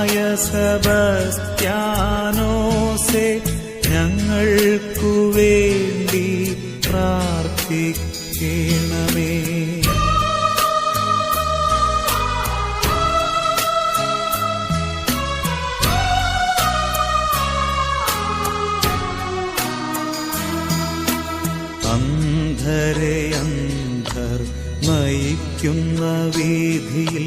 വിശുദ്ധനായ സബസ്ത്യാനോസെ ഞങ്ങൾക്കു വേണ്ടി പ്രാർത്ഥിക്കണമേ. അന്ധരെ അന്ധർ നയിക്കുന്ന വീതിയിൽ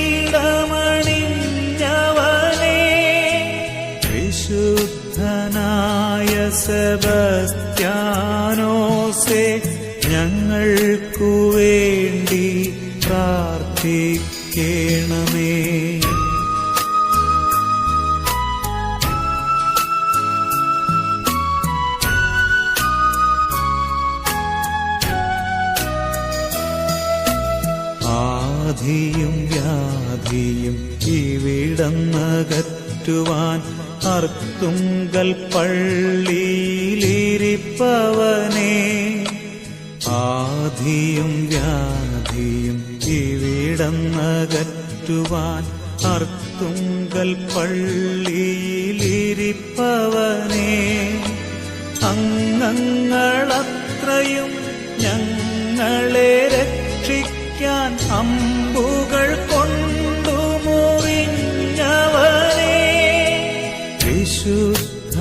സെബസ്ത്യാനോസെ ഞങ്ങൾക്കു വേണ്ടി പ്രാർത്ഥിക്കണമേ. ആധിയും വ്യാധിയും ഇവിടന്നകറ്റുവാൻ അർത്തുങ്കൽ പള്ളിയിലിരിപ്പവനെ ആധിയും വ്യാധിയും ഇവിടന്നകറ്റുവാൻ അർത്തുങ്കൽ പള്ളിയിലിരിപ്പവനെ അംഗങ്ങളത്രയും ഞങ്ങളെ